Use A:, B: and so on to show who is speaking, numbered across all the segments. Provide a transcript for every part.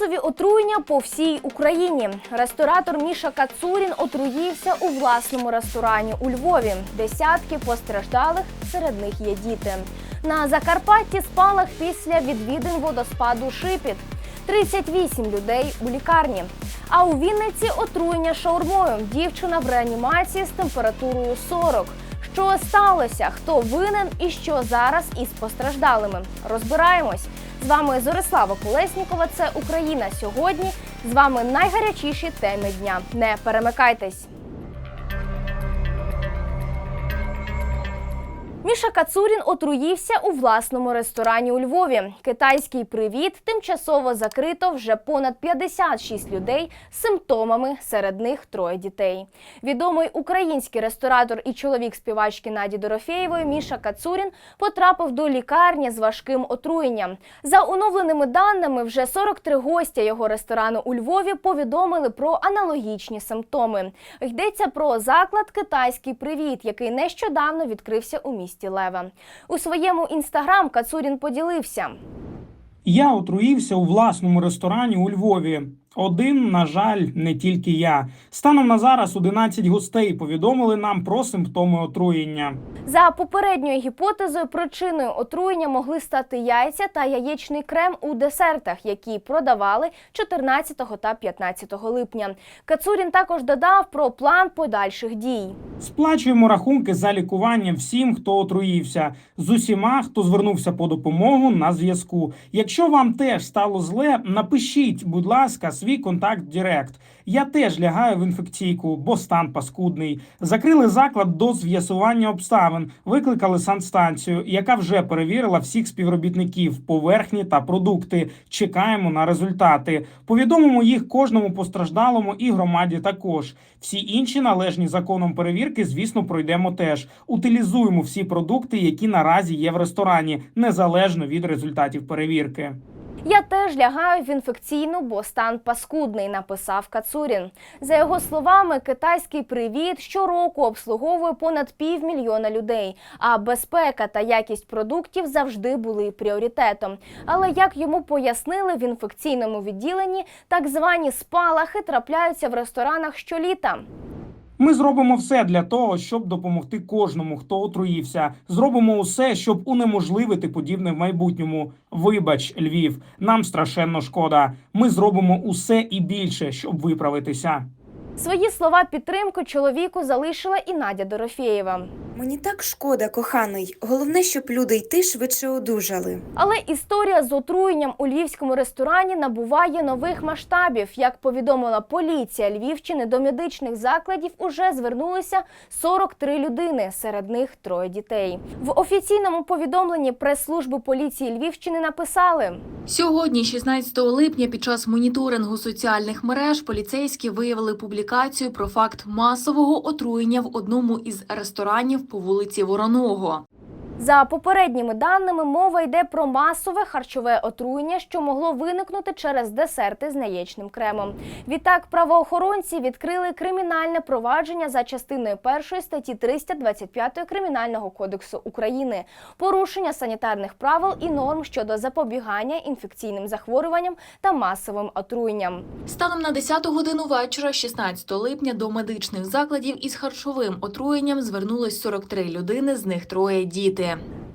A: Масові отруєння по всій Україні. Ресторатор Міша Кацурін отруївся у власному ресторані у Львові. Десятки постраждалих, серед них є діти. На Закарпатті спалах після відвідин водоспаду Шипіт. 38 людей у лікарні. А у Вінниці отруєння шаурмою. Дівчина в реанімації з температурою 40. Що сталося? Хто винен і що зараз із постраждалими? Розбираємось. Вами Зорислава Колеснікова. Це Україна сьогодні. З вами найгарячіші теми дня. Не перемикайтесь. Міша Кацурін отруївся у власному ресторані у Львові. Китайський привіт тимчасово закрито вже понад 56 людей з симптомами, серед них троє дітей. Відомий український ресторатор і чоловік співачки Наді Дорофєєвої Міша Кацурін потрапив до лікарні з важким отруєнням. За оновленими даними, вже 43 гостя його ресторану у Львові повідомили про аналогічні симптоми. Йдеться про заклад Китайський привіт, який нещодавно відкрився у місті Лева. У своєму інстаграм Кацурін поділився.
B: Я отруївся у власному ресторані у Львові. Один, на жаль, не тільки я. Станом на зараз 11 гостей повідомили нам про симптоми отруєння.
A: За попередньою гіпотезою, причиною отруєння могли стати яйця та яєчний крем у десертах, які продавали 14 та 15 липня. Кацурін також додав про план подальших дій.
B: Сплачуємо рахунки за лікування всім, хто отруївся, з усіма, хто звернувся по допомогу на зв'язку. Якщо вам теж стало зле, напишіть, будь ласка, свій контакт в Директ. Я теж лягаю в інфекційку, бо стан паскудний. Закрили заклад до з'ясування обставин, викликали санстанцію, яка вже перевірила всіх співробітників, поверхні та продукти. Чекаємо на результати. Повідомимо їх кожному постраждалому і громаді також. Всі інші належні законом перевірки, звісно, пройдемо теж. Утилізуємо всі продукти, які наразі є в ресторані, незалежно від результатів перевірки.
A: Я теж лягаю в інфекційну, бо стан паскудний, написав Кацурін. За його словами, китайський привіт щороку обслуговує понад півмільйона людей. А безпека та якість продуктів завжди були пріоритетом. Але як йому пояснили в інфекційному відділенні, так звані спалахи трапляються в ресторанах щоліта.
B: Ми зробимо все для того, щоб допомогти кожному, хто отруївся. Зробимо усе, щоб унеможливити подібне в майбутньому. Вибач, Львів, нам страшенно шкода. Ми зробимо усе і більше, щоб виправитися.
A: Свої слова підтримки чоловіку залишила і Надя Дорофєєва.
C: Мені так шкода, коханий. Головне, щоб люди й ти швидше одужали.
A: Але історія з отруєнням у львівському ресторані набуває нових масштабів. Як повідомила поліція Львівщини, до медичних закладів уже звернулися 43 людини, серед них троє дітей. В офіційному повідомленні прес-служби поліції Львівщини написали:
D: Сьогодні, 16 липня, під час моніторингу соціальних мереж поліцейські виявили публікацію про факт масового отруєння в одному із ресторанів по вулиці Вороного.
A: За попередніми даними, мова йде про масове харчове отруєння, що могло виникнути через десерти з яєчним кремом. Відтак, правоохоронці відкрили кримінальне провадження за частиною першої статті 325 Кримінального кодексу України, порушення санітарних правил і норм щодо запобігання інфекційним захворюванням та масовим отруєнням.
D: Станом на 10 годину вечора, 16 липня, до медичних закладів із харчовим отруєнням звернулось 43 людини, з них троє діти.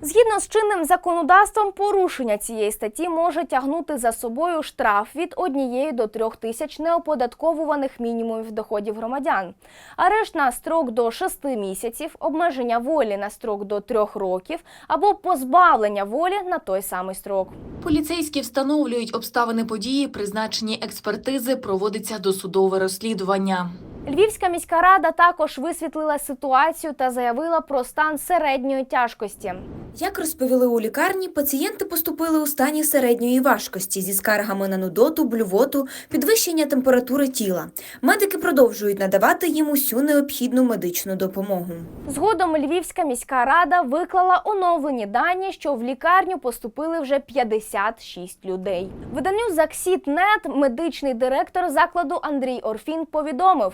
A: Згідно з чинним законодавством, порушення цієї статті може тягнути за собою штраф від однієї до трьох тисяч неоподатковуваних мінімумів доходів громадян, арешт на строк до шести місяців, обмеження волі на строк до трьох років або позбавлення волі на той самий строк.
D: Поліцейські встановлюють обставини події, призначені експертизи, проводиться досудове розслідування.
A: Львівська міська рада також висвітлила ситуацію та заявила про стан середньої тяжкості.
C: Як розповіли у лікарні, пацієнти поступили у стані середньої важкості зі скаргами на нудоту, блювоту, підвищення температури тіла. Медики продовжують надавати їм усю необхідну медичну допомогу.
A: Згодом Львівська міська рада виклала оновлені дані, що в лікарню поступили вже 56 людей. Виданню Заксіт.нет медичний директор закладу Андрій Орфін повідомив.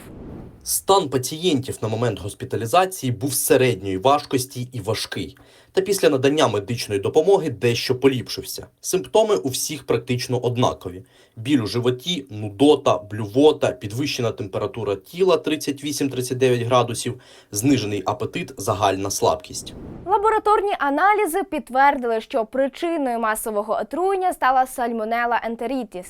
E: Стан пацієнтів на момент госпіталізації був середньої важкості і важкий. Та після надання медичної допомоги дещо поліпшився. Симптоми у всіх практично однакові: біль у животі, нудота, блювота, підвищена температура тіла 38-39 градусів, знижений апетит, загальна слабкість.
A: Лабораторні аналізи підтвердили, що причиною масового отруєння стала сальмонела ентерітіс.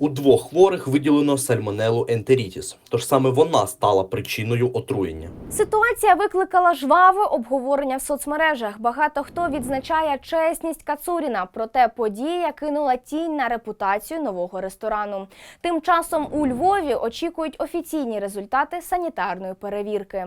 E: У двох хворих виділено сальмонелу ентерітіс, тож саме вона стала причиною отруєння.
A: Ситуація викликала жваве обговорення в соцмережах. Багато хто відзначає чесність Кацуріна, проте подія кинула тінь на репутацію нового ресторану. Тим часом у Львові очікують офіційні результати санітарної перевірки.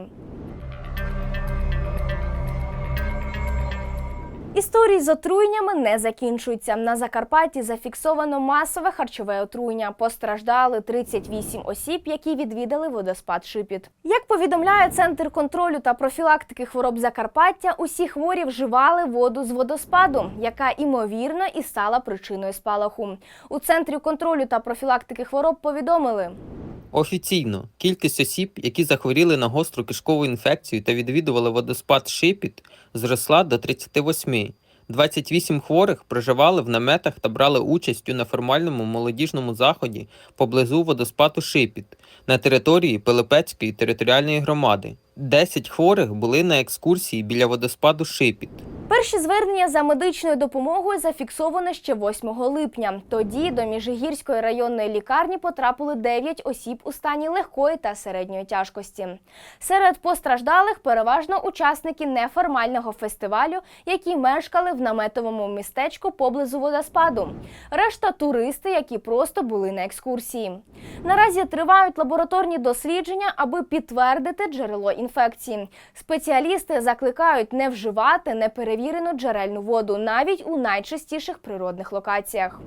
A: Історії з отруєннями не закінчуються. На Закарпатті зафіксовано масове харчове отруєння. Постраждали 38 осіб, які відвідали водоспад Шипіт. Як повідомляє Центр контролю та профілактики хвороб Закарпаття, усі хворі вживали воду з водоспаду, яка імовірно і стала причиною спалаху. У центрі контролю та профілактики хвороб повідомили.
F: Офіційно кількість осіб, які захворіли на гостру кишкову інфекцію та відвідували водоспад Шипіт, зросла до 38. 28 хворих проживали в наметах та брали участь у неформальному молодіжному заході поблизу водоспаду Шипіт на території Пилипецької територіальної громади. 10 хворих були на екскурсії біля водоспаду Шипіт.
A: Перші звернення за медичною допомогою зафіксовано ще 8 липня. Тоді до Міжгірської районної лікарні потрапили 9 осіб у стані легкої та середньої тяжкості. Серед постраждалих переважно учасники неформального фестивалю, які мешкали в наметовому містечку поблизу водоспаду. Решта туристи, які просто були на екскурсії. Наразі тривають лабораторні дослідження, аби підтвердити джерело інфекції. Спеціалісти закликають не вживати неперевірену джерельну воду навіть у найчастіших природних локаціях.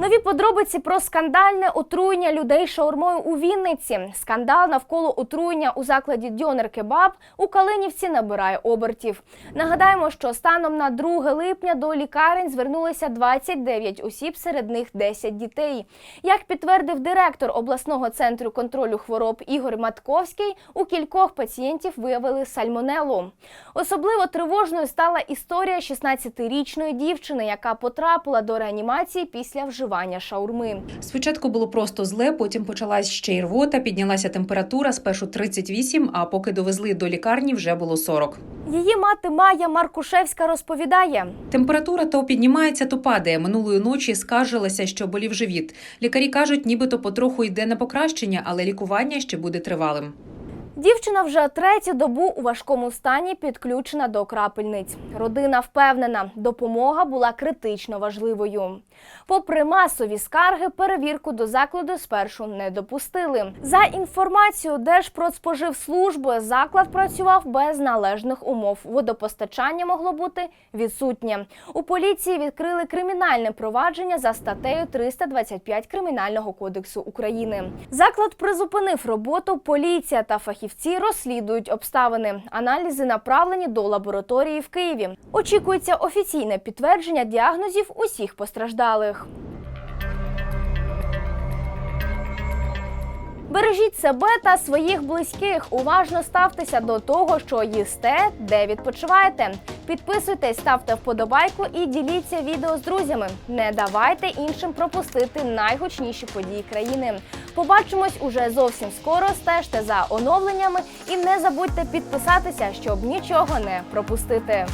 A: Нові подробиці про скандальне отруєння людей шаурмою у Вінниці. Скандал навколо отруєння у закладі Дьонер Кебаб у Калинівці набирає обертів. Нагадаємо, що станом на 2 липня до лікарень звернулися 29 осіб, серед них 10 дітей. Як підтвердив директор обласного центру контролю хвороб Ігор Матковський, у кількох пацієнтів виявили сальмонелу. Особливо тривожною стала історія 16-річної дівчини, яка потрапила до реанімації після вживання шаурми.
G: Спочатку було просто зле, потім почалась ще й рвота, піднялася температура спершу 38, а поки довезли до лікарні, вже було 40.
A: Її мати Майя Маркушевська розповідає.
G: Температура то піднімається, то падає. Минулої ночі скаржилася, що болів живіт. Лікарі кажуть, нібито потроху йде на покращення, але лікування ще буде тривалим.
A: Дівчина вже третю добу у важкому стані підключена до крапельниць. Родина впевнена, допомога була критично важливою. Попри масові скарги, перевірку до закладу спершу не допустили. За інформацією Держпродспоживслужби, заклад працював без належних умов. Водопостачання могло бути відсутнє. У поліції відкрили кримінальне провадження за статтею 325 Кримінального кодексу України. Заклад призупинив роботу. Поліція та фахівці розслідують обставини. Аналізи направлені до лабораторії в Києві. Очікується офіційне підтвердження діагнозів усіх постраждалих. Бережіть себе та своїх близьких. Уважно ставтеся до того, що їсте, де відпочиваєте. Підписуйтесь, ставте вподобайку і діліться відео з друзями. Не давайте іншим пропустити найгучніші події країни. Побачимось уже зовсім скоро. Стежте за оновленнями і не забудьте підписатися, щоб нічого не пропустити.